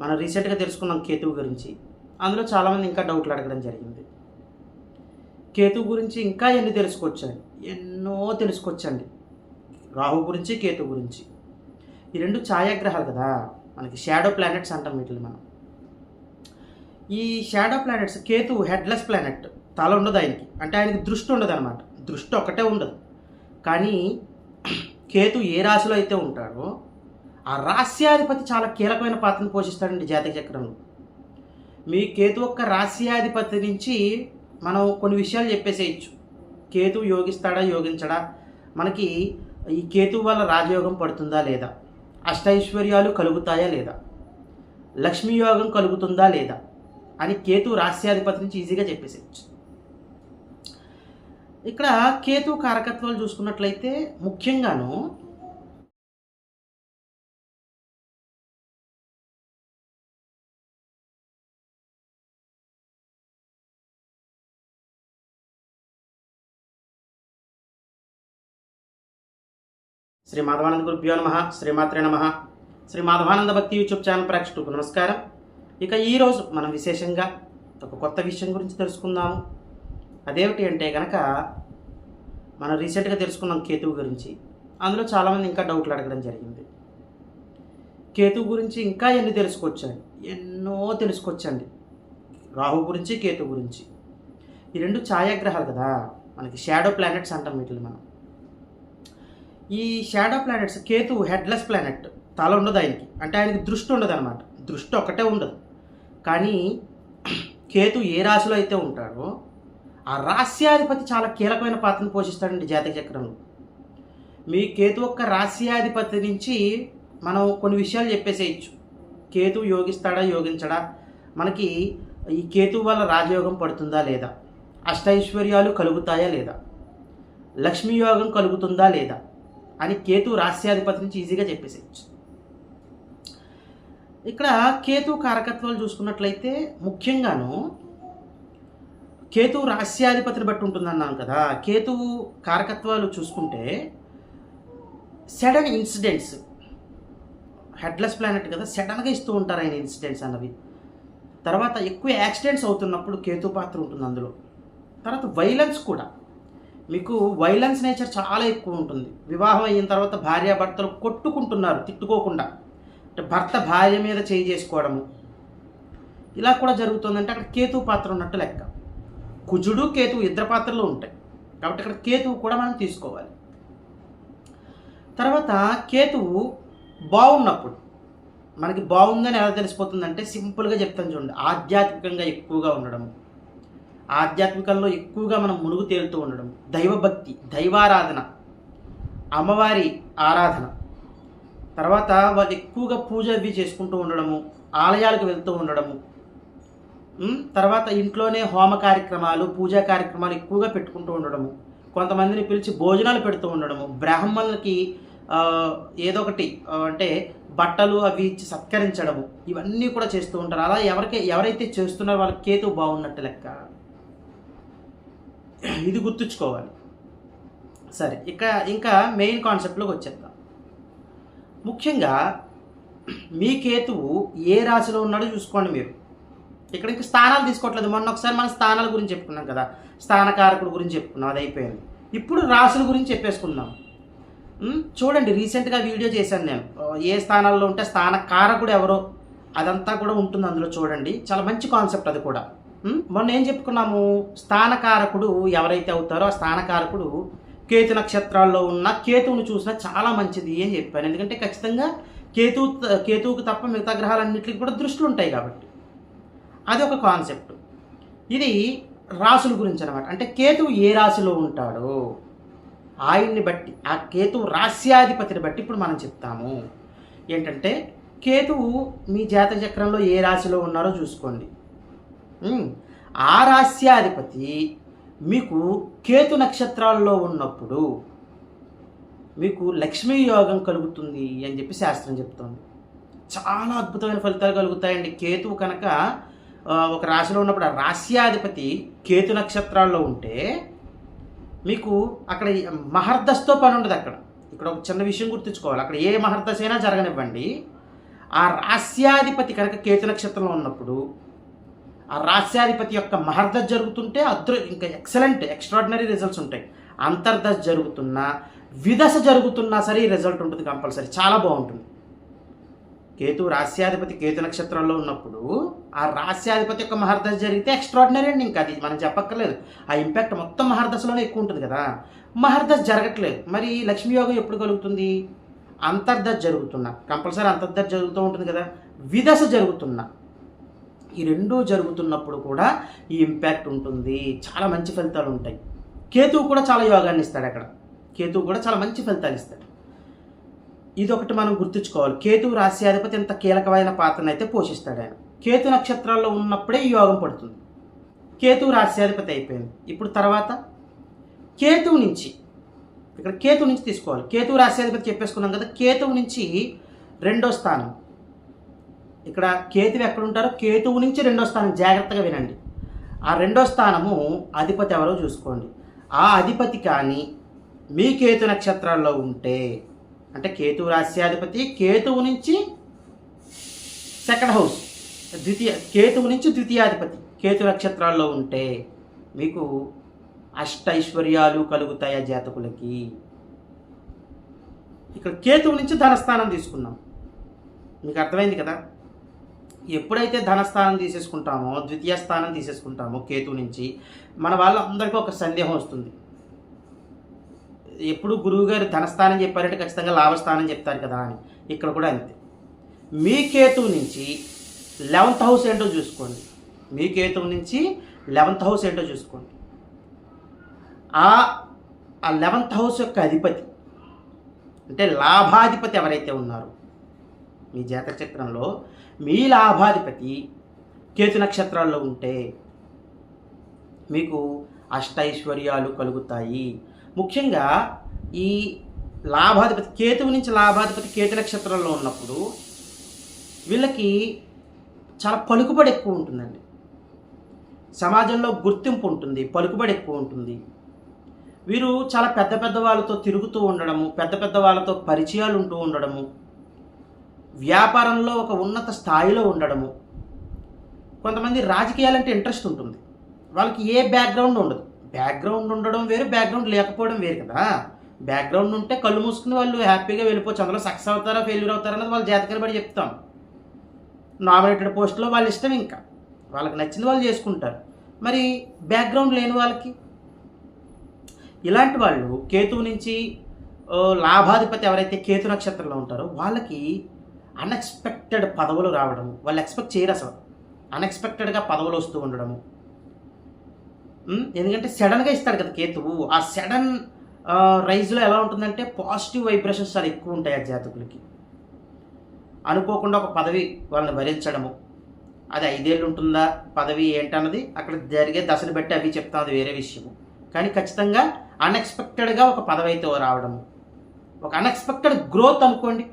మనం రీసెంట్గా తెలుసుకున్నాం కేతువు గురించి. అందులో చాలామంది ఇంకా డౌట్లు అడగడం జరిగింది. కేతువు గురించి ఇంకా ఎన్ని తెలుసుకోవచ్చండి ఎన్నో తెలుసుకొచ్చండి రాహు గురించి కేతు గురించి. ఈ రెండు ఛాయాగ్రహాలు కదా? మనకి షాడో ప్లానెట్స్ అంటాం వీటిని మనం. ఈ shadow planets Ketu headless planet తల ఉండదు ఆయనకి. అంటే ఆయనకి దృష్టి ఉండదు అనమాట దృష్టి ఒకటే ఉండదు. కానీ కేతు ఏ రాశిలో అయితే ఉంటాడో ఆ రాస్యాధిపతి చాలా కీలకమైన పాత్రను పోషిస్తాడండి జాతక చక్రంలో. మీ కేతు యొక్క రాస్యాధిపతి నుంచి మనం కొన్ని విషయాలు చెప్పేసేయచ్చు. కేతు యోగిస్తాడా యోగించడా? మనకి ఈ కేతు వల్ల రాజయోగం పడుతుందా లేదా? అష్టైశ్వర్యాలు కలుగుతాయా లేదా? లక్ష్మీ యోగం కలుగుతుందా లేదా? అని కేతు రాస్యాధిపతి నుంచి ఈజీగా చెప్పేసేయచ్చు. ఇక్కడ కేతు కారకత్వాలు చూసుకున్నట్లయితే ముఖ్యంగాను శ్రీ మాధవానంద గురుభ్యో నమ శ్రీమాత్రే నమ. శ్రీ మాధవానంద భక్తి యూట్యూబ్ ఛానల్ ప్రేక్షకులకు నమస్కారం. ఇక ఈరోజు మనం విశేషంగా ఒక కొత్త విషయం గురించి తెలుసుకుందాము. అదేమిటి అంటే కనుక మనం రీసెంట్గా తెలుసుకున్నాం కేతువు గురించి. అందులో చాలామంది ఇంకా డౌట్లు అడగడం జరిగింది. కేతువు గురించి ఇంకా ఎన్ని తెలుసుకోవచ్చండి ఎన్నో తెలుసుకోవచ్చండి. రాహు గురించి కేతు గురించి. ఈ రెండు ఛాయాగ్రహాలు కదా? మనకి షాడో ప్లానెట్స్ అంటాం వీటిని మనం. ఈ shadow planets Ketu headless planet తల ఉండదు ఆయనకి. అంటే ఆయనకి దృష్టి ఉండదు అనమాట దృష్టి ఒకటే ఉండదు. కానీ కేతు ఏ రాశిలో అయితే ఉంటాడో ఆ రాస్యాధిపతి చాలా కీలకమైన పాత్రను పోషిస్తాడండి జాతక చక్రంలో. మీ కేతు యొక్క రాస్యాధిపతి నుంచి మనం కొన్ని విషయాలు చెప్పేసేయచ్చు. కేతు యోగిస్తాడా యోగించడా? మనకి ఈ కేతు వల్ల రాజయోగం పడుతుందా లేదా? అష్టైశ్వర్యాలు కలుగుతాయా లేదా? లక్ష్మీయోగం కలుగుతుందా లేదా? అని కేతు రాస్యాధిపతి నుంచి ఈజీగా చెప్పేసేయచ్చు. ఇక్కడ కేతు కారకత్వాలు చూసుకున్నట్లయితే ముఖ్యంగాను కేతు రాస్యాధిపతిని బట్టి ఉంటుందన్నాం కదా. కేతు కారకత్వాలు చూసుకుంటే సడన్ ఇన్సిడెంట్స్ హెడ్లెస్ ప్లానెట్ కదా సడన్గా ఇస్తూ ఉంటారు ఆయన ఇన్సిడెంట్స్ అన్నవి. తర్వాత ఎక్కువ యాక్సిడెంట్స్ అవుతున్నప్పుడు కేతు పాత్ర ఉంటుంది అందులో. తర్వాత వైలెన్స్ కూడా. మీకు వైలెన్స్ నేచర్ చాలా ఎక్కువ ఉంటుంది. వివాహం అయిన తర్వాత భార్యాభర్తలు కొట్టుకుంటున్నారు తిట్టుకోకుండా. అంటే భర్త భార్య మీద చేయి చేసుకోవడము. ఇలా కూడా జరుగుతుందంటే అక్కడ కేతు పాత్ర ఉన్నట్టు లెక్క. కుజుడు కేతు ఇద్దరు పాత్రలు ఉంటాయి. కాబట్టి ఇక్కడ కేతువు కూడా మనం తీసుకోవాలి. తర్వాత కేతువు బాగున్నప్పుడు. మనకి బాగుందని ఎలా తెలిసిపోతుందంటే సింపుల్గా చెప్తాను చూడండి. ఆధ్యాత్మికంగా ఎక్కువగా ఉండడము. ఆధ్యాత్మికంలో ఎక్కువగా మనం మునుగు తేలుతూ ఉండడం. దైవభక్తి దైవారాధన అమ్మవారి ఆరాధన. తర్వాత వాళ్ళు ఎక్కువగా పూజ అవి చేసుకుంటూ ఉండడము ఆలయాలకు వెళ్తూ ఉండడము. తర్వాత ఇంట్లోనే హోమ కార్యక్రమాలు పూజా కార్యక్రమాలు ఎక్కువగా పెట్టుకుంటూ ఉండడము. కొంతమందిని పిలిచి భోజనాలు పెడుతూ ఉండడము. బ్రాహ్మణులకి ఏదో ఒకటి అంటే బట్టలు అవి ఇచ్చి సత్కరించడము. ఇవన్నీ కూడా చేస్తూ ఉంటారు. అలా ఎవరికి ఎవరైతే చేస్తున్నారో వాళ్ళకి కేతు బాగున్నట్టు లెక్క. ఇది గుర్తుంచుకోవాలి. సరే ఇక ఇంకా మెయిన్ కాన్సెప్ట్లోకి వచ్చేద్దాం. ముఖ్యంగా మీ కేతువు ఏ రాశిలో ఉన్నాడో చూసుకోండి మీరు. ఇక్కడ ఇంకా స్థానాలు తీసుకోవట్లేదు. మొన్న ఒకసారి మనం స్థానాల గురించి చెప్పుకున్నాం కదా. స్థానకారకుడు గురించి చెప్పుకున్నాం అది అయిపోయింది. ఇప్పుడు రాశుల గురించి చెప్పేసుకుందాం. చూడండి రీసెంట్గా వీడియో చేశాను నేను. ఏ స్థానాల్లో ఉంటే స్థానకారకుడు ఎవరో అదంతా కూడా ఉంటుంది అందులో చూడండి. చాలా మంచి కాన్సెప్ట్ అది కూడా. మొన్న ఏం చెప్పుకున్నాము? స్థానకారకుడు ఎవరైతే అవుతారో ఆ స్థానకారకుడు కేతు నక్షత్రాల్లో ఉన్న కేతువును చూసినా చాలా మంచిది అని చెప్పాను. ఎందుకంటే ఖచ్చితంగా కేతు కేతువుకు తప్ప మిగతా గ్రహాలన్నింటికి కూడా దృష్టిలు ఉంటాయి కాబట్టి. అది ఒక కాన్సెప్ట్. ఇది రాసుల గురించి అనమాట అంటే కేతువు ఏ రాశిలో ఉంటాడో ఆయన్ని బట్టి ఆ కేతువు రాస్యాధిపతిని బట్టి ఇప్పుడు మనం చెప్తాము. ఏంటంటే కేతువు మీ జాతక చక్రంలో ఏ రాశిలో ఉన్నారో చూసుకోండి. ఆ రాస్యాధిపతి మీకు కేతు నక్షత్రాల్లో ఉన్నప్పుడు మీకు లక్ష్మీ యోగం కలుగుతుంది అని చెప్పి శాస్త్రం చెప్తోంది. చాలా అద్భుతమైన ఫలితాలు కలుగుతాయండి. కేతువు కనుక ఒక రాశిలో ఉన్నప్పుడు ఆ రాస్యాధిపతి కేతు నక్షత్రాల్లో ఉంటే మీకు అక్కడ ఈ మహర్దశతో పని ఉండదు అక్కడ. ఇక్కడ ఒక చిన్న విషయం గుర్తుంచుకోవాలి. అక్కడ ఏ మహర్దశ అయినా జరగనివ్వండి. ఆ రాస్యాధిపతి కనుక కేతు నక్షత్రంలో ఉన్నప్పుడు ఆ రాస్యాధిపతి యొక్క మహర్దశ జరుగుతుంటే అదృ ఇంకా ఎక్సలెంట్ ఎక్స్ట్రాడినరీ రిజల్ట్స్ ఉంటాయి. అంతర్దశ జరుగుతున్నా విదశ జరుగుతున్నా సరే ఈ రిజల్ట్ ఉంటుంది కంపల్సరీ. చాలా బాగుంటుంది. కేతు రాస్యాధిపతి కేతు నక్షత్రంలో ఉన్నప్పుడు ఆ రాస్యాధిపతి యొక్క మహర్దశ జరిగితే ఎక్స్ట్రాడినరీ అండి ఇంకా అది. మనం చెప్పక్కర్లేదు. ఆ ఇంపాక్ట్ మొత్తం మహర్దశలోనే ఎక్కువ ఉంటుంది కదా. మహర్దశ జరగట్లేదు. మరి లక్ష్మీయోగం ఎప్పుడు కలుగుతుంది? అంతర్దశ జరుగుతున్నా. కంపల్సరీ అంతర్దశ జరుగుతూ ఉంటుంది కదా. విదశ జరుగుతున్నా. ఈ రెండూ జరుగుతున్నప్పుడు కూడా ఈ ఇంపాక్ట్ ఉంటుంది. చాలా మంచి ఫలితాలు ఉంటాయి. కేతువు కూడా చాలా యోగాన్ని ఇస్తాడు అక్కడ. కేతువు కూడా చాలా మంచి ఫలితాలు ఇస్తాడు. ఇది ఒకటి మనం గుర్తుంచుకోవాలి. కేతువు రాశ్యాధిపతి ఎంత కీలకమైన పాత్రను అయితే పోషిస్తాడు ఆయన. కేతు నక్షత్రాల్లో ఉన్నప్పుడే ఈ యోగం పడుతుంది. కేతువు రాశ్యాధిపతి అయిపోయింది. ఇప్పుడు తర్వాత కేతువు నుంచి ఇక్కడ కేతువు నుంచి తీసుకోవాలి. కేతువు రాశ్యాధిపతి చెప్పేసుకున్నాం కదా కేతువు నుంచి రెండో స్థానం. ఇక్కడ కేతువు ఎక్కడ ఉంటారో కేతువు నుంచి రెండో స్థానం. జాగ్రత్తగా వినండి. ఆ రెండో స్థానము అధిపతి ఎవరో చూసుకోండి. ఆ అధిపతి కానీ మీ కేతు నక్షత్రాల్లో ఉంటే అంటే కేతు రాశ్యాధిపతి కేతువు నుంచి సెకండ్ హౌస్ ద్వితీయ కేతువు నుంచి ద్వితీయాధిపతి కేతు నక్షత్రాల్లో ఉంటే మీకు అష్టైశ్వర్యాలు కలుగుతాయి జాతకులకి? ఇక్కడ కేతువు నుంచి ధనస్థానం తీసుకున్నాం. మీకు అర్థమైంది కదా? ఎప్పుడైతే ధనస్థానం తీసేసుకుంటామో ద్వితీయ స్థానం తీసేసుకుంటామో కేతు నుంచి మన వాళ్ళందరికీ ఒక సందేహం వస్తుంది. ఎప్పుడు గురువుగారు ధనస్థానం చెప్పారంటే ఖచ్చితంగా లాభస్థానం చెప్తారు కదా అని. ఇక్కడ కూడా అంతే. మీ కేతు నుంచి లెవెంత్ హౌస్ ఏంటో చూసుకోండి. మీ కేతు నుంచి లెవెంత్ హౌస్ ఏంటో చూసుకోండి. ఆ ఆ లెవెంత్ హౌస్ యొక్క అధిపతి అంటే లాభాధిపతి ఎవరైతే ఉన్నారో మీ జాతక చక్రంలో మీ లాభాధిపతి కేతు నక్షత్రాల్లో ఉంటే మీకు అష్టైశ్వర్యాలు కలుగుతాయి. ముఖ్యంగా ఈ లాభాధిపతి కేతువు నుంచి లాభాధిపతి కేతు నక్షత్రంలో ఉన్నప్పుడు వీళ్ళకి చాలా పలుకుబడి ఎక్కువ ఉంటుందండి. సమాజంలో గుర్తింపు ఉంటుంది పలుకుబడి ఎక్కువ ఉంటుంది. వీరు చాలా పెద్ద పెద్ద వాళ్ళతో తిరుగుతూ ఉండడము పెద్ద పెద్ద వాళ్ళతో పరిచయాలు ఉంటూ ఉండడము వ్యాపారంలో ఒక ఉన్నత స్థాయిలో ఉండడము. కొంతమంది రాజకీయాలంటే ఇంట్రెస్ట్ ఉంటుంది. వాళ్ళకి ఏ బ్యాక్గ్రౌండ్ ఉండదు. బ్యాక్గ్రౌండ్ ఉండడం వేరు బ్యాక్గ్రౌండ్ లేకపోవడం వేరు కదా. బ్యాక్గ్రౌండ్ ఉంటే కళ్ళు మూసుకుని వాళ్ళు హ్యాపీగా వెళ్ళిపోవచ్చు అందులో సక్సెస్ అవుతారా ఫెయిల్యూర్ అవుతారా అనేది వాళ్ళ జాతకాలు బట్టి చెప్తాం. నామినేటెడ్ పోస్ట్లో వాళ్ళ ఇష్టం ఇంకా. వాళ్ళకి నచ్చింది వాళ్ళు చేసుకుంటారు. మరి బ్యాక్గ్రౌండ్ లేని వాళ్ళకి? ఇలాంటి వాళ్ళు కేతువు నుంచి లాభాధిపతి ఎవరైతే కేతు నక్షత్రంలో ఉంటారో వాళ్ళకి అన్ఎక్స్పెక్టెడ్ పదవులు రావడము. వాళ్ళు ఎక్స్పెక్ట్ చేయరు అసలు. అన్ఎక్స్పెక్టెడ్గా పదవులు వస్తూ ఉండడము. ఎందుకంటే సడన్గా ఇస్తాడు కదా కేతువు. ఆ సడన్ రైజ్లో ఎలా ఉంటుందంటే పాజిటివ్ వైబ్రేషన్స్ చాలా ఎక్కువ ఉంటాయి ఆ జాతకులకి. అనుకోకుండా ఒక పదవి వాళ్ళని భరించడము అది ఐదేళ్ళు ఉంటుందా? పదవి ఏంటన్నది అక్కడ జరిగే దశలు బట్టి అవి చెప్తాం అది వేరే విషయము. కానీ ఖచ్చితంగా అన్ఎక్స్పెక్టెడ్గా ఒక పదవి అయితే రావడము. ఒక అన్ఎక్స్పెక్టెడ్ గ్రోత్ అనుకోండి.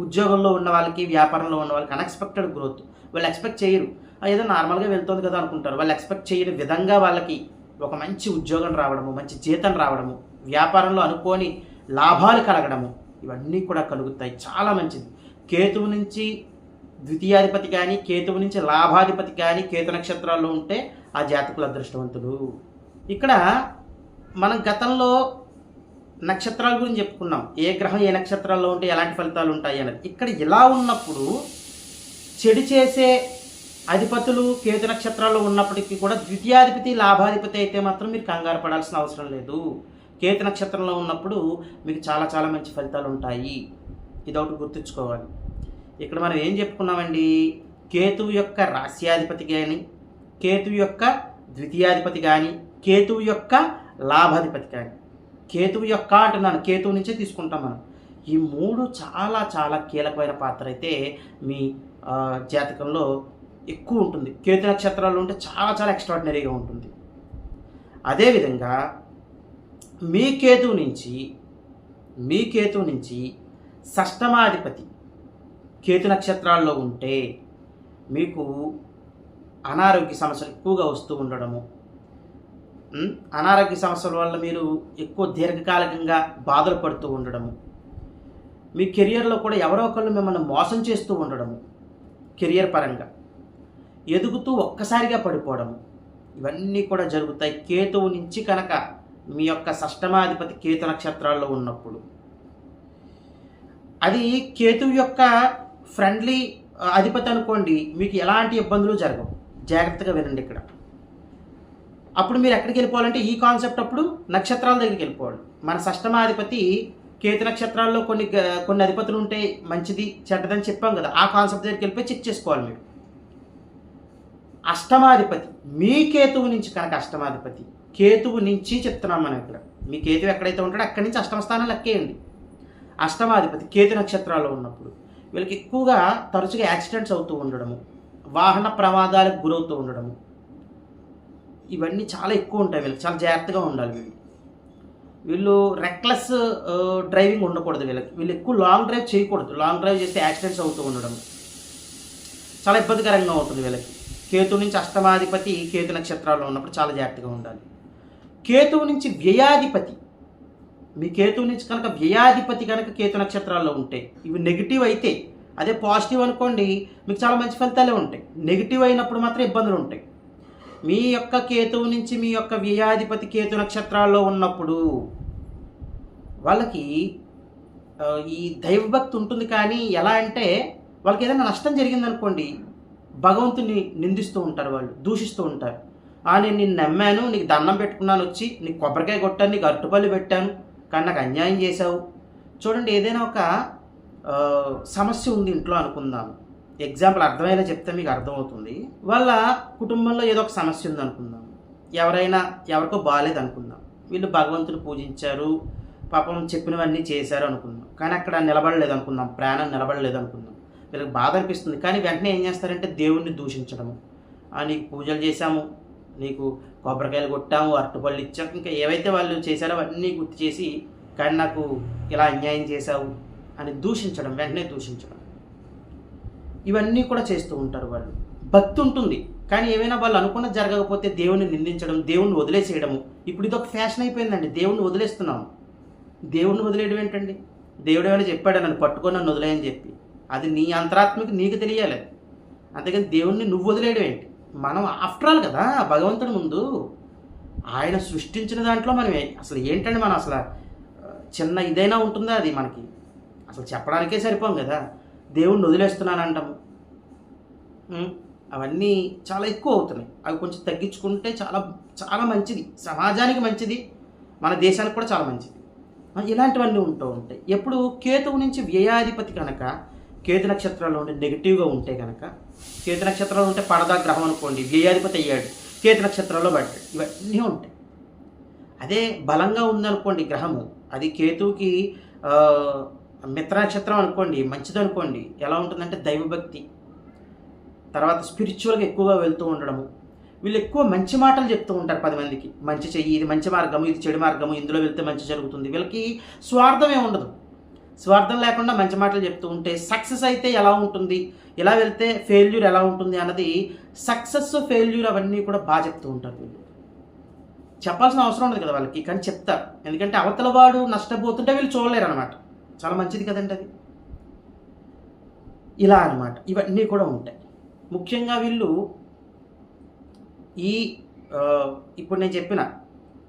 ఉద్యోగంలో ఉన్న వాళ్ళకి వ్యాపారంలో ఉన్న వాళ్ళకి అన్ఎక్స్పెక్టెడ్ గ్రోత్ వాళ్ళు ఎక్స్పెక్ట్ చేయరు. ఏదో నార్మల్గా వెళ్తుంది కదా అనుకుంటారు. వాళ్ళు ఎక్స్పెక్ట్ చేయని విధంగా వాళ్ళకి ఒక మంచి ఉద్యోగం రావడము మంచి జీతం రావడము వ్యాపారంలో అనుకోని లాభాలు కలగడము ఇవన్నీ కూడా కలుగుతాయి. చాలా మంచిది. కేతువు నుంచి ద్వితీయాధిపతి కానీ కేతువు నుంచి లాభాధిపతి కానీ కేతు నక్షత్రాల్లో ఉంటే ఆ జాతకులు అదృష్టవంతులు. ఇక్కడ మనం గతంలో నక్షత్రాల గురించి చెప్పుకున్నాం. ఏ గ్రహం ఏ నక్షత్రాల్లో ఉంటే ఎలాంటి ఫలితాలు ఉంటాయి అన్నది. ఇక్కడ ఇలా ఉన్నప్పుడు చెడు చేసే అధిపతులు కేతు నక్షత్రాల్లో ఉన్నప్పటికీ కూడా ద్వితీయాధిపతి లాభాధిపతి అయితే మాత్రం మీరు కంగారు పడాల్సిన అవసరం లేదు. కేతు నక్షత్రంలో ఉన్నప్పుడు మీకు చాలా చాలా మంచి ఫలితాలు ఉంటాయి. ఇది ఒకటి గుర్తుంచుకోవాలి. ఇక్కడ మనం ఏం చెప్పుకున్నామండి? కేతువు యొక్క రాశ్యాధిపతి కానీ కేతువు యొక్క ద్వితీయాధిపతి కానీ కేతువు యొక్క లాభాధిపతి కానీ కేతువు యొక్క అంటున్నాను. కేతువు నుంచే తీసుకుంటాం మనం. ఈ మూడు చాలా చాలా కీలకమైన పాత్ర అయితే మీ జాతకంలో ఎక్కువ ఉంటుంది. కేతు నక్షత్రాలు ఉంటే చాలా చాలా ఎక్స్ట్రాడినరీగా ఉంటుంది. అదేవిధంగా మీ కేతువు నుంచి మీ కేతువు నుంచి షష్టమాధిపతి కేతు నక్షత్రాల్లో ఉంటే మీకు అనారోగ్య సమస్యలు ఎక్కువగా వస్తూ ఉండడము అనారోగ్య సమస్యల వల్ల మీరు ఎక్కువ దీర్ఘకాలికంగా బాధలు పడుతూ ఉండడము. మీ కెరియర్లో కూడా ఎవరో ఒకళ్ళు మిమ్మల్ని మోసం చేస్తూ ఉండడము కెరియర్ పరంగా. ఎదుగుతూ ఒక్కసారిగా పడిపోవడము. ఇవన్నీ కూడా జరుగుతాయి. కేతువు నుంచి కనుక మీ యొక్క షష్టమాధిపతి కేతు నక్షత్రాల్లో ఉన్నప్పుడు. అది కేతువు యొక్క ఫ్రెండ్లీ అధిపతి అనుకోండి మీకు ఎలాంటి ఇబ్బందులు జరగవు. జాగ్రత్తగా వినండి ఇక్కడ. అప్పుడు మీరు ఎక్కడికి వెళ్ళిపోవాలంటే ఈ కాన్సెప్ట్ అప్పుడు నక్షత్రాల దగ్గరికి వెళ్ళిపోవాలి. మన షష్టమాధిపతి కేతు నక్షత్రాల్లో కొన్ని కొన్ని అధిపతులు ఉంటే మంచిది చెడ్డదని చెప్పాం కదా. ఆ కాన్సెప్ట్ దగ్గరికి వెళ్ళిపోయి చెక్ చేసుకోవాలి మీరు. అష్టమాధిపతి మీ కేతువు నుంచి కనుక అష్టమాధిపతి కేతువు నుంచి చెప్తున్నాం మనం ఇక్కడ. మీ కేతువు ఎక్కడైతే ఉంటాడో అక్కడి నుంచి అష్టమ స్థానం లెక్కేయండి. అష్టమాధిపతి కేతు నక్షత్రాల్లో ఉన్నప్పుడు వీళ్ళకి ఎక్కువగా తరచుగా యాక్సిడెంట్స్ అవుతూ ఉండడము వాహన ప్రమాదాలకు గురవుతూ ఉండడము ఇవన్నీ చాలా ఎక్కువ ఉంటాయి వీళ్ళకి చాలా జాగ్రత్తగా ఉండాలి వీళ్ళు. వీళ్ళు రెక్లెస్ డ్రైవింగ్ ఉండకూడదు వీళ్ళకి. వీళ్ళు ఎక్కువ లాంగ్ డ్రైవ్ చేయకూడదు. లాంగ్ డ్రైవ్ చేస్తే యాక్సిడెంట్స్ అవుతూ ఉండడం. చాలా ఇబ్బందికరంగా ఉంటుంది వీళ్ళకి. కేతు నుంచి అష్టమాధిపతి కేతు నక్షత్రాల్లో ఉన్నప్పుడు చాలా జాగ్రత్తగా ఉండాలి. కేతువు నుంచి వ్యయాధిపతి. మీ కేతువు నుంచి కనుక వ్యయాధిపతి కనుక కేతు నక్షత్రాల్లో ఉంటాయి ఇవి నెగిటివ్ అయితే అదే పాజిటివ్ అనుకోండి మీకు చాలా మంచి ఫలితాలే ఉంటాయి. నెగిటివ్ అయినప్పుడు మాత్రం ఇబ్బందులు ఉంటాయి. మీ యొక్క కేతువు నుంచి మీ యొక్క వ్యయాధిపతి కేతు నక్షత్రాల్లో ఉన్నప్పుడు వాళ్ళకి ఈ దైవభక్తి ఉంటుంది కానీ ఎలా అంటే వాళ్ళకి ఏదైనా నష్టం జరిగిందనుకోండి భగవంతుని నిందిస్తూ ఉంటారు వాళ్ళు దూషిస్తూ ఉంటారు. ఆ నేను నిన్ను నమ్మాను నీకు దండం పెట్టుకున్నాను వచ్చి నీకు కొబ్బరికాయ కొట్టాను నీకు అరటిపళ్ళు పెట్టాను కానీ నాకు అన్యాయం చేశావు. చూడండి ఏదైనా ఒక సమస్య ఉంది ఇంట్లో అనుకుందాము ఎగ్జాంపుల్ అర్థమయ్యేలా చెప్తే మీకు అర్థమవుతుంది. వాళ్ళ కుటుంబంలో ఏదో ఒక సమస్య ఉంది అనుకుందాం ఎవరైనా ఎవరికో బాగాలేదు అనుకుందాం వీళ్ళు భగవంతుని పూజించారు పాపం చెప్పినవన్నీ చేశారు అనుకుందాం. కానీ అక్కడ నిలబడలేదు అనుకుందాం ప్రాణం నిలబడలేదు అనుకుందాం వీళ్ళకి బాధ అనిపిస్తుంది. కానీ వెంటనే ఏం చేస్తారంటే దేవుణ్ణి దూషించడము. నీకు పూజలు చేశాము నీకు కొబ్బరికాయలు కొట్టాము అరటిపళ్ళు ఇచ్చాము ఇంకా ఏవైతే వాళ్ళు చేశారో అవన్నీ గుర్తు చేసి కానీ నాకు ఇలా అన్యాయం చేశావు అని దూషించడం వెంటనే దూషించడం. ఇవన్నీ కూడా చేస్తూ ఉంటారు వాళ్ళు. భక్తి ఉంటుంది. కానీ ఏమైనా వాళ్ళు అనుకున్న జరగకపోతే దేవుని నిందించడం దేవుణ్ణి వదిలేసేయడము. ఇప్పుడు ఇది ఒక ఫ్యాషన్ అయిపోయిందండి. దేవుణ్ణి వదిలేస్తున్నాము దేవుణ్ణి వదిలేయడం ఏంటండి? దేవుడు ఏమైనా చెప్పాడు నన్ను పట్టుకొని నన్ను వదిలేయని చెప్పి. అది నీ అంతరాత్మకి నీకు తెలియాలి. అంతేకాని దేవుణ్ణి నువ్వు వదిలేయడం ఏంటి? మనం ఆఫ్టర్ ఆల్ కదా భగవంతుడి ముందు. ఆయన సృష్టించిన దాంట్లో మనం అసలు ఏంటండి మనం అసలు చిన్న ఇదైనా ఉంటుందా అది మనకి? అసలు చెప్పడానికే సరిపోం కదా. దేవుణ్ణి వదిలేస్తున్నాను అంటాము అవన్నీ చాలా ఎక్కువ అవుతున్నాయి. అవి కొంచెం తగ్గించుకుంటే చాలా చాలా మంచిది. సమాజానికి మంచిది. మన దేశానికి కూడా చాలా మంచిది. ఇలాంటివన్నీ ఉంటూ ఉంటాయి. ఎప్పుడు కేతువు నుంచి వ్యయాధిపతి కనుక కేతు నక్షత్రంలో ఉంటే నెగిటివ్గా ఉంటే కనుక కేతు నక్షత్రంలో ఉంటే పడదా గ్రహం అనుకోండి వ్యయాధిపతి అయ్యాడు కేతు నక్షత్రంలో పడ్డాడు ఇవన్నీ ఉంటాయి. అదే బలంగా ఉందనుకోండి గ్రహము అది కేతువుకి మిత్రనక్షత్రం మిత్ర అనుకోండి మంచిది అనుకోండి. ఎలా ఉంటుందంటే దైవభక్తి. తర్వాత స్పిరిచువల్గా ఎక్కువగా వెళ్తూ ఉండడము. వీళ్ళు ఎక్కువ మంచి మాటలు చెప్తూ ఉంటారు పది మందికి. మంచి చెయ్యి ఇది మంచి మార్గము ఇది చెడు మార్గము ఇందులో వెళ్తే మంచి జరుగుతుంది. వీళ్ళకి స్వార్థమే ఉండదు. స్వార్థం లేకుండా మంచి మాటలు చెప్తూ ఉంటే సక్సెస్ అయితే ఎలా ఉంటుంది? ఎలా వెళ్తే ఫెయిల్యూర్ ఎలా ఉంటుంది అన్నది సక్సెస్ ఫెయిల్యూర్ అవన్నీ కూడా బాగా చెప్తూ ఉంటారు వీళ్ళు. చెప్పాల్సిన అవసరం ఉండదు కదా వాళ్ళకి కానీ చెప్తారు. ఎందుకంటే అవతల వాడు నష్టపోతుంటే వీళ్ళు చూడలేరు అనమాట చాలా మంచిది కదండి అది. ఇలా అన్నమాట. ఇవన్నీ కూడా ఉంటాయి. ముఖ్యంగా వీళ్ళు ఈ ఇప్పుడు నేను చెప్పిన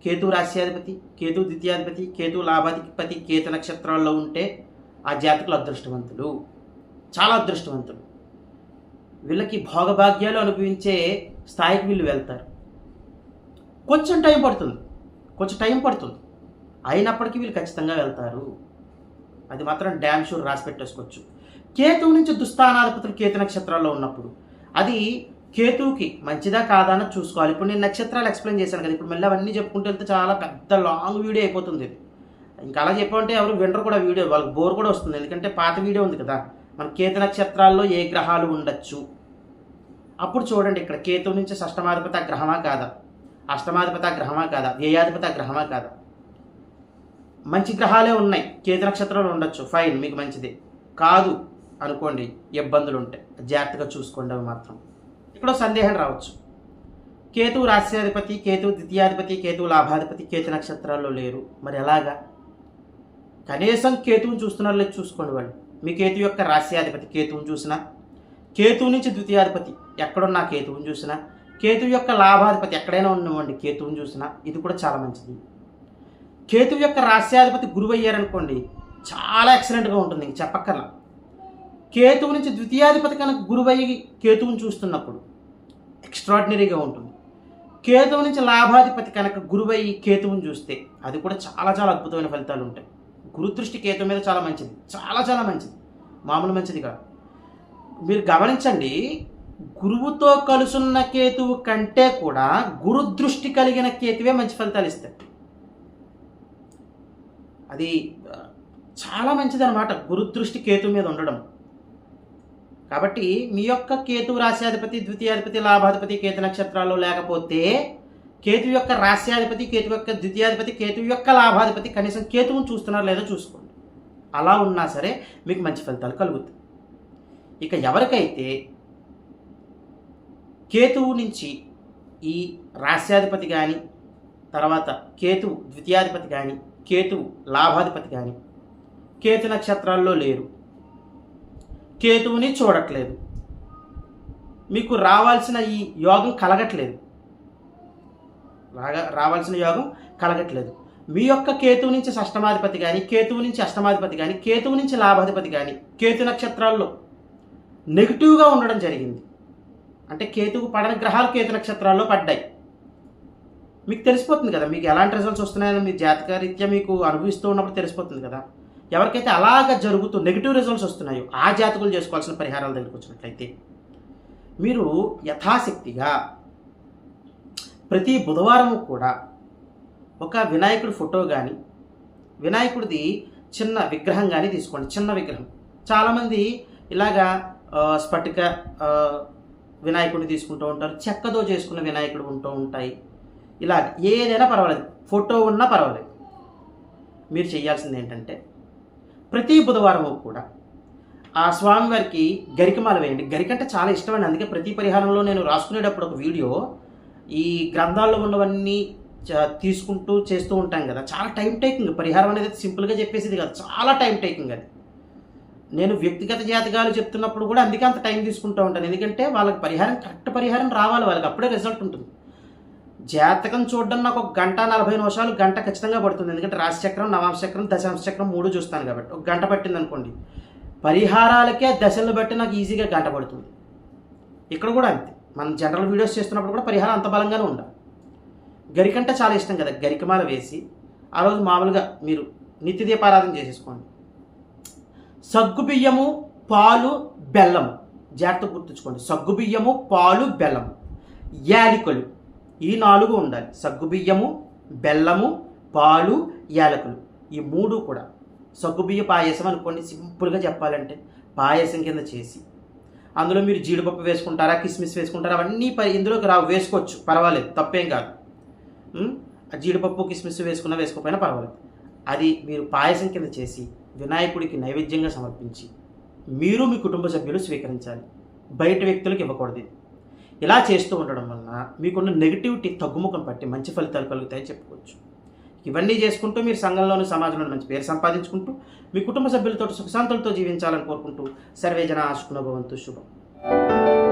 కేతు రాశ్యాధిపతి కేతు ద్వితీయాధిపతి కేతు లాభాధిపతి కేతు నక్షత్రాల్లో ఉంటే ఆ జాతకులు అదృష్టవంతులు. చాలా అదృష్టవంతులు. వీళ్ళకి భోగభాగ్యాలు అనుభవించే స్థాయికి వీళ్ళు వెళ్తారు. కొంచెం టైం పడుతుంది. కొంచెం టైం పడుతుంది. అయినప్పటికీ వీళ్ళు ఖచ్చితంగా వెళ్తారు. అది మాత్రం డ్యామ్ షూర్ రాసి పెట్టేసుకోవచ్చు. కేతువు నుంచి దుస్థానాధిపతులు కేతు నక్షత్రాల్లో ఉన్నప్పుడు అది కేతువుకి మంచిదా కాదా అని చూసుకోవాలి. ఇప్పుడు నేను నక్షత్రాలు ఎక్స్ప్లెయిన్ చేశాను కదా ఇప్పుడు మళ్ళీ అవన్నీ చెప్పుకుంటూ వెళ్తే చాలా పెద్ద లాంగ్ వీడియో అయిపోతుంది ఇంకా అలా చెప్పమంటే ఎవరు వినరు కూడా వీడియో వాళ్ళకి బోర్ కూడా వస్తుంది. ఎందుకంటే పాత వీడియో ఉంది కదా మన కేతు నక్షత్రాల్లో ఏ గ్రహాలు ఉండొచ్చు? అప్పుడు చూడండి ఇక్కడ కేతు నుంచి షష్టమాధిపత గ్రహమా కాదా? అష్టమాధిపత గ్రహమా కాదా? వ్యయాధిపత గ్రహమా కాదా? మంచి గ్రహాలే ఉన్నాయి. కేతు నక్షత్రాలు ఉండొచ్చు. ఫైన్ మీకు మంచిది. కాదు అనుకోండి ఇబ్బందులు ఉంటాయి. జాగ్రత్తగా చూసుకోండి అవి మాత్రం. ఇక్కడ సందేహం రావచ్చు. కేతు రాశ్యాధిపతి కేతు ద్వితీయాధిపతి కేతు లాభాధిపతి కేతు నక్షత్రాల్లో లేరు. మరి ఎలాగా? కనీసం కేతువుని చూస్తున్నారు లేదు చూసుకోండి వాళ్ళు. మీ కేతు యొక్క రాశ్యాధిపతి కేతువుని చూసినా కేతువు నుంచి ద్వితీయాధిపతి ఎక్కడున్నా కేతువుని చూసినా కేతువు యొక్క లాభాధిపతి ఎక్కడైనా ఉన్నవ్వండి కేతువుని చూసినా ఇది కూడా చాలా మంచిది. కేతువు యొక్క రాస్యాధిపతి గురువు అయ్యారనుకోండి చాలా ఎక్సలెంట్గా ఉంటుంది ఇంక చెప్పక్కర్లా. కేతువు నుంచి ద్వితీయాధిపతి కనుక గురువయ్యి కేతువుని చూస్తున్నప్పుడు ఎక్స్ట్రాడినరీగా ఉంటుంది. కేతువు నుంచి లాభాధిపతి కనుక గురువయ్యి కేతువుని చూస్తే అది కూడా చాలా చాలా అద్భుతమైన ఫలితాలు ఉంటాయి. గురుదృష్టి కేతువు మీద చాలా మంచిది చాలా చాలా మంచిది. మామూలు మంచిది కాదు. మీరు గమనించండి గురువుతో కలుసున్న కేతువు కంటే కూడా గురుదృష్టి కలిగిన కేతువే మంచి ఫలితాలు ఇస్తాయి అది చాలా మంచిది అనమాట గురుదృష్టి కేతు మీద ఉండడం. కాబట్టి మీ యొక్క కేతు రాశ్యాధిపతి ద్వితీయాధిపతి లాభాధిపతి కేతు నక్షత్రాల్లో లేకపోతే కేతు యొక్క రాశ్యాధిపతి కేతు యొక్క ద్వితీయాధిపతి కేతు యొక్క లాభాధిపతి కనీసం కేతువును చూస్తున్నారు లేదో చూసుకోండి. అలా ఉన్నా సరే మీకు మంచి ఫలితాలు కలుగుతాయి. ఇక ఎవరికైతే కేతువు నుంచి ఈ రాశ్యాధిపతి కానీ తర్వాత కేతువు ద్వితీయాధిపతి కానీ కేతువు లాభాధిపతి కానీ కేతు నక్షత్రాల్లో లేరు. కేతువుని చూడట్లేదు. మీకు రావాల్సిన ఈ యోగం కలగట్లేదు. రాగా రావాల్సిన యోగం కలగట్లేదు. మీ యొక్క కేతువు నుంచి షష్టమాధిపతి కానీ కేతువు నుంచి అష్టమాధిపతి కానీ కేతువు నుంచి లాభాధిపతి కానీ కేతు నక్షత్రాల్లో నెగిటివ్గా ఉండడం జరిగింది. అంటే కేతువు పడని గ్రహాలు కేతు నక్షత్రాల్లో పడ్డాయి. మీకు తెలిసిపోతుంది కదా మీకు ఎలాంటి రిజల్ట్స్ వస్తున్నాయో మీ జాతకరీత్యా మీకు అనుభవిస్తూ ఉన్నప్పుడు తెలిసిపోతుంది కదా. ఎవరికైతే అలాగ జరుగుతూ నెగిటివ్ రిజల్ట్స్ వస్తున్నాయో ఆ జాతకులు చేసుకోవాల్సిన పరిహారాల దగ్గరికి వచ్చినట్లయితే మీరు యథాశక్తిగా ప్రతి బుధవారం కూడా ఒక వినాయకుడి ఫోటో కానీ వినాయకుడిది చిన్న విగ్రహం కానీ తీసుకోండి చిన్న విగ్రహం. చాలామంది ఇలాగా ఆ, స్ఫటిక వినాయకుడిని తీసుకుంటూ ఉంటారు చెక్కతో చేసుకున్న వినాయకుడు ఉంటూ ఉంటాయి. ఇలా ఏదైనా పర్వాలేదు. ఫోటో ఉన్నా పర్వాలేదు. మీరు చేయాల్సింది ఏంటంటే ప్రతి బుధవారం కూడా ఆ స్వామివారికి గరికమాల వేయండి. గరికంటే చాలా చాలా ఇష్టమండి. అందుకే ప్రతి పరిహారంలో నేను రాసుకునేటప్పుడు ఒక వీడియో ఈ గ్రంథాల్లో ఉన్నవన్నీ చ- తీసుకుంటూ చేస్తూ ఉంటాం కదా. చాలా టైం టేకింగ్. పరిహారం అనేది సింపుల్గా చెప్పేసేది కాదు. చాలా టైం టేకింగ్ అది. నేను వ్యక్తిగత జాతకాలు చెప్తున్నప్పుడు కూడా అందుకే అంత టైం తీసుకుంటూ ఉంటాను. ఎందుకంటే వాళ్ళకి పరిహారం కరెక్ట్ పరిహారం రావాలి. వాళ్ళకి అప్పుడే రిజల్ట్ ఉంటుంది. జాతకం చూడడం నాకు ఒక గంట నలభై నిమిషాలు గంట ఖచ్చితంగా పడుతుంది. ఎందుకంటే రాశిచక్రం నవాంశచక్రం దశాంశచక్రం మూడు చూస్తాను కాబట్టి. ఒక గంట పట్టింది అనుకోండి. పరిహారాలకే దశలను బట్టి నాకు ఈజీగా గంట పడుతుంది. ఇక్కడ కూడా అంతే. మనం జనరల్ వీడియోస్ చేస్తున్నప్పుడు కూడా పరిహారం అంత బలంగానే ఉండాలి. గరికంటే చాలా ఇష్టం కదా. గరికమాల వేసి ఆ రోజు మామూలుగా మీరు నిత్య దీపారాధన చేసేసుకోండి. సగ్గు బియ్యము పాలు బెల్లము. జాగ్రత్త గుర్తుంచుకోండి. సగ్గు బియ్యము పాలు బెల్లము. యాలికలు. ఈ నాలుగు ఉండాలి. సగ్గుబియ్యము బెల్లము పాలు యాలకులు. ఈ మూడు కూడా. సగ్గుబియ్య పాయసం అనుకోండి సింపుల్గా చెప్పాలంటే పాయసం కింద చేసి అందులో మీరు జీడిపప్పు వేసుకుంటారా కిస్మిస్ వేసుకుంటారా అవన్నీ ఇందులోకి రావు. వేసుకోవచ్చు. పర్వాలేదు. తప్పేం కాదు. ఆ జీడిపప్పు కిస్మిస్ వేసుకున్నా వేసుకోకపోయినా పర్వాలేదు. అది మీరు పాయసం కింద చేసి వినాయకుడికి నైవేద్యంగా సమర్పించి మీరు మీ కుటుంబ సభ్యులు స్వీకరించాలి. బయట వ్యక్తులకు ఇవ్వకూడదు ఇది. ఇలా చేస్తూ ఉండడం వలన మీకున్న నెగిటివిటీ తగ్గుముఖం పట్టి మంచి ఫలితాలు కలుగుతాయని చెప్పుకోవచ్చు. ఇవన్నీ చేసుకుంటూ మీరు సంఘంలోని సమాజంలో మంచి పేరు సంపాదించుకుంటూ మీ కుటుంబ సభ్యులతో సుఖశాంతులతో జీవించాలని కోరుకుంటూ సర్వేజన ఆశుకున్న భవంతు శుభం.